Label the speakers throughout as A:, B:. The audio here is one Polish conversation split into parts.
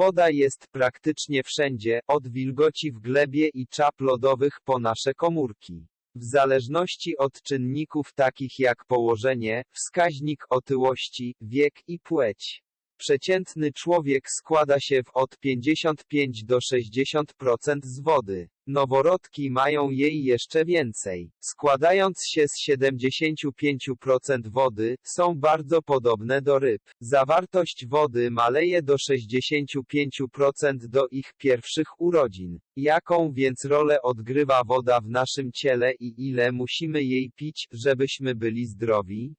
A: Woda jest praktycznie wszędzie, od wilgoci w glebie i czap lodowych po nasze komórki. W zależności od czynników takich jak położenie, wskaźnik otyłości, wiek i płeć. Przeciętny człowiek składa się w od 55 do 60% z wody. Noworodki mają jej jeszcze więcej. Składając się z 75% wody, są bardzo podobne do ryb. Zawartość wody maleje do 65% do ich pierwszych urodzin. Jaką więc rolę odgrywa woda w naszym ciele i ile musimy jej pić, żebyśmy byli zdrowi?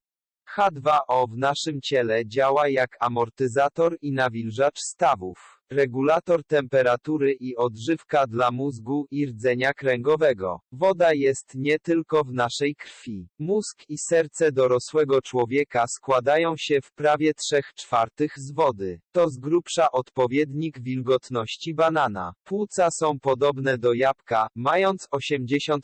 A: H2O w naszym ciele działa jak amortyzator i nawilżacz stawów, regulator temperatury i odżywka dla mózgu i rdzenia kręgowego. Woda jest nie tylko w naszej krwi. Mózg i serce dorosłego człowieka składają się w prawie 3 czwartych z wody. To z grubsza odpowiednik wilgotności banana. Płuca są podobne do jabłka, mając 83%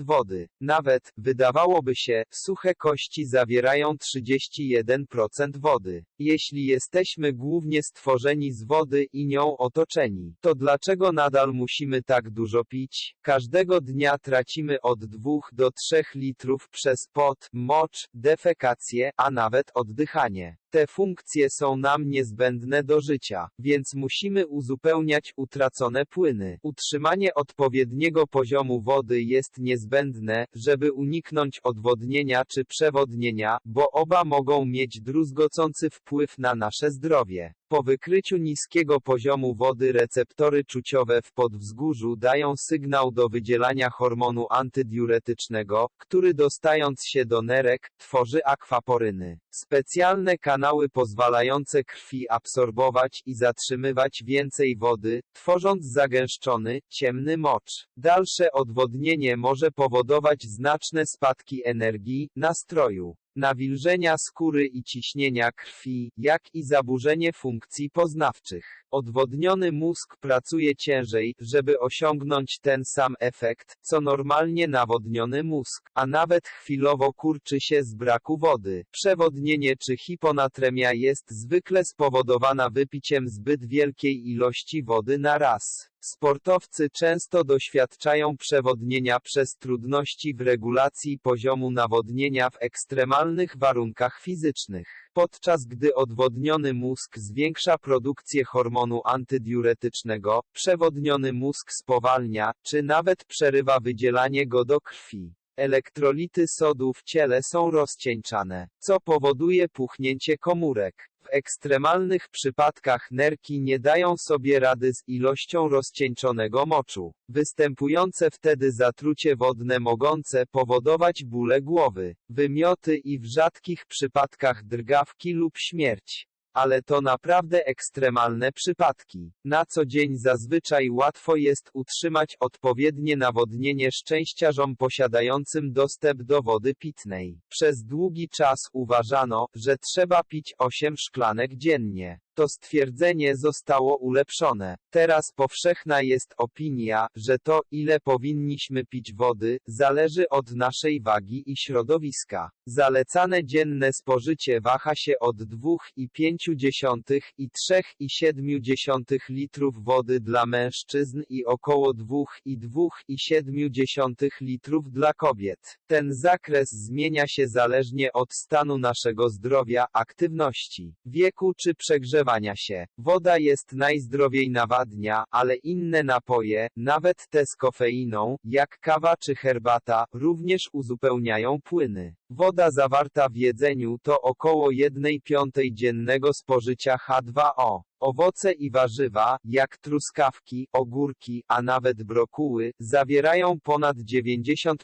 A: wody. Nawet, wydawałoby się, suche kości zawierają 31% wody. Jeśli jesteśmy głównie stworzeni z wody i nią otoczeni, to dlaczego nadal musimy tak dużo pić? Każdego dnia tracimy od 2 do 3 litrów przez pot, mocz, defekację, a nawet oddychanie. Te funkcje są nam niezbędne do życia, więc musimy uzupełniać utracone płyny. Utrzymanie odpowiedniego poziomu wody jest niezbędne, żeby uniknąć odwodnienia czy przewodnienia, bo oba mogą mieć druzgocący wpływ na nasze zdrowie. Po wykryciu niskiego poziomu wody receptory czuciowe w podwzgórzu dają sygnał do wydzielania hormonu antydiuretycznego, który dostając się do nerek, tworzy akwaporyny. Specjalne kanały pozwalające krwi absorbować i zatrzymywać więcej wody, tworząc zagęszczony, ciemny mocz. Dalsze odwodnienie może powodować znaczne spadki energii, nastroju nawilżenia skóry i ciśnienia krwi, jak i zaburzenie funkcji poznawczych. Odwodniony mózg pracuje ciężej, żeby osiągnąć ten sam efekt, co normalnie nawodniony mózg, a nawet chwilowo kurczy się z braku wody. Przewodnienie czy hiponatremia jest zwykle spowodowana wypiciem zbyt wielkiej ilości wody na raz. Sportowcy często doświadczają przewodnienia przez trudności w regulacji poziomu nawodnienia w ekstremalnych warunkach fizycznych. Podczas gdy odwodniony mózg zwiększa produkcję hormonu antydiuretycznego, przewodniony mózg spowalnia, czy nawet przerywa wydzielanie go do krwi. Elektrolity sodu w ciele są rozcieńczane, co powoduje puchnięcie komórek. W ekstremalnych przypadkach nerki nie dają sobie rady z ilością rozcieńczonego moczu. Występujące wtedy zatrucie wodne mogące powodować bóle głowy, wymioty i w rzadkich przypadkach drgawki lub śmierć. Ale to naprawdę ekstremalne przypadki. Na co dzień zazwyczaj łatwo jest utrzymać odpowiednie nawodnienie szczęściarzom posiadającym dostęp do wody pitnej. Przez długi czas uważano, że trzeba pić 8 szklanek dziennie. To stwierdzenie zostało ulepszone. Teraz powszechna jest opinia, że to, ile powinniśmy pić wody, zależy od naszej wagi i środowiska. Zalecane dzienne spożycie waha się od 2,5 i 3,7 litrów wody dla mężczyzn i około 2,2,7 litrów dla kobiet. Ten zakres zmienia się zależnie od stanu naszego zdrowia, aktywności, wieku czy przegrzewania się. Woda jest najzdrowiej nawadnia, ale inne napoje, nawet te z kofeiną, jak kawa czy herbata, również uzupełniają płyny. Woda zawarta w jedzeniu to około 1 piątej dziennego spożycia H2O. Owoce i warzywa, jak truskawki, ogórki, a nawet brokuły, zawierają ponad 90%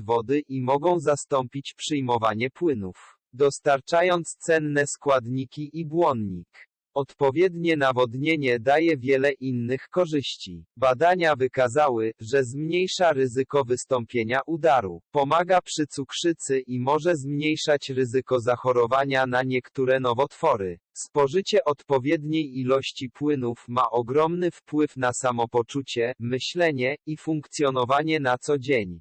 A: wody i mogą zastąpić przyjmowanie płynów, dostarczając cenne składniki i błonnik. Odpowiednie nawodnienie daje wiele innych korzyści. Badania wykazały, że zmniejsza ryzyko wystąpienia udaru, pomaga przy cukrzycy i może zmniejszać ryzyko zachorowania na niektóre nowotwory. Spożycie odpowiedniej ilości płynów ma ogromny wpływ na samopoczucie, myślenie i funkcjonowanie na co dzień.